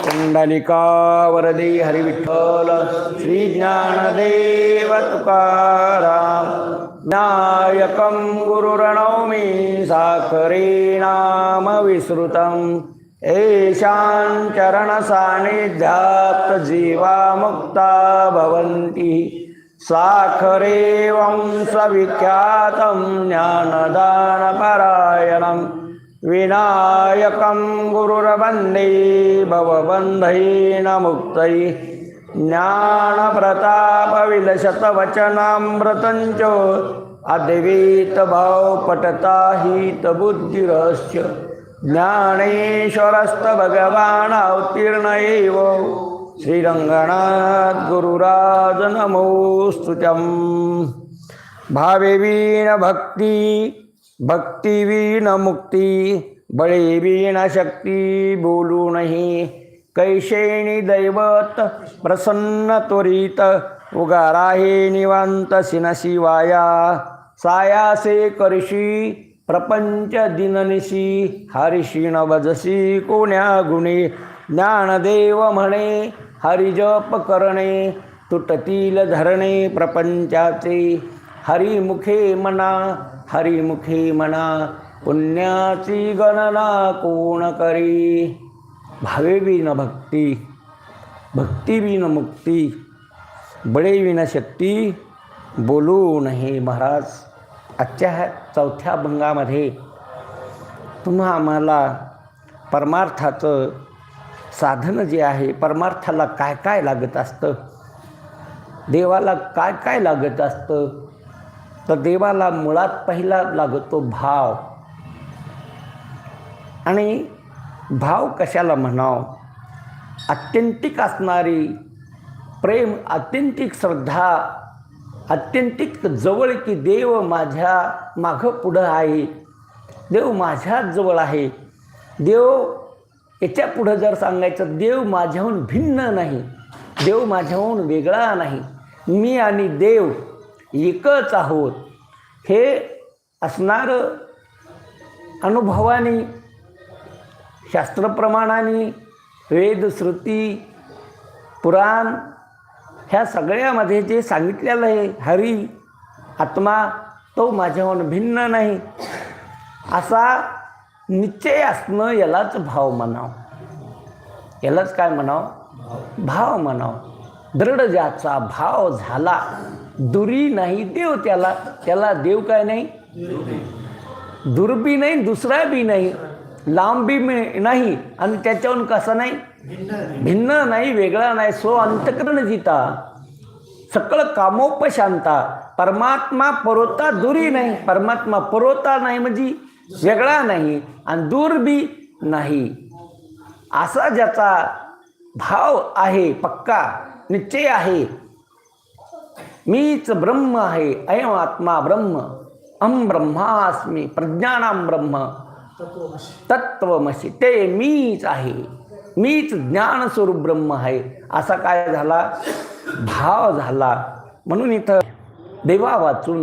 कुंडलिका वरदे हरिविठ्ठल श्री ज्ञानदेव तुकाराम नायकं गुरुरणौमि साखरे येषां चरणसान्निध्यात् जीवा मुक्ता भवन्ति। साखरेवं सविख्यातं ज्ञानदानपरायणम्। विनायकं गुरुर्वन्दे भवबन्धैन मुक्तै ज्ञानप्रतापविलशतवचनामृतं च अद्वैतभावपटता हितबुद्धिरस्य अवतीर्ण एव श्रीरङ्गनाथ भावेवीन भक्ति भक्तिवीन मुक्ती बळीवीन शक्ती बोलू नही। कैशेनी दैवत प्रसन्न त्वरित। उगारा हे निवांत सिनसी वाया सायासे करशी प्रपंच दिननिशी हरिशी भजसी कोण्या गुणे। ज्ञानदेव म्हणे हरिजप करणे। तुटतील धरणे प्रपंचाचे। हरिमुखे मना हरिमुखे मना पुण्याची गणना कोण करी? भावे विन भक्ती भक्ती विन मुक्ती बळे विन शक्ती बोलू हे महाराज. आजच्या ह्या चौथ्या भंगामध्ये तुम्हा आम्हाला परमार्थाचं साधन जे आहे परमार्थाला काय काय लागत असतं? देवाला काय काय लागत असतं? तर देवाला मुळात पहिला लागतो भाव. आणि भाव कशाला म्हणाव? आत्यंतिक असणारी प्रेम आत्यंतिक श्रद्धा आत्यंतिक जवळ की देव माझ्या मागं पुढं आहे. देव माझ्याच जवळ आहे. देव याच्या पुढं जर सांगायचं देव माझ्याहून भिन्न नाही. देव माझ्याहून वेगळा नाही. मी आणि देव एकच आहोत. हे असणारं अनुभवाने शास्त्रप्रमाणाने वेद श्रुती पुराण ह्या सगळ्यामध्ये जे सांगितलेलं आहे हरी आत्मा तो माझ्याहून भिन्न नाही. असा निश्चय असणं यालाच भाव म्हणावं. यालाच काय म्हणावं? भाव म्हणावं. दृढ ज्याचा भाव झाला दुरी नाही देव त्याला. त्याला देव काय नाही? दुर्बी नाही दुसरा बी नाही. लांबी मी- नाही आणि त्याच्याहून कसं नाही? भिन्न नाही वेगळा नाही. सो अंतकरण जिता. सकळ कामोपशांता. परमात्मा परोता दुरी नाही. परमात्मा परोता नाही म्हणजे वेगळा नाही आणि दूर बी नाही. असा ज्याचा भाव आहे पक्का निश्चय आहे मीच ब्रह्म आहे अयम आत्मा ब्रह्म अहम ब्रह्मास्मी प्रज्ञानाम ब्रह्म। तत्वमसी ते मीच आहे मीच ज्ञानस्वरूप ब्रह्म आहे असा काय झाला? भाव झाला. म्हणून इथं देवा वाचून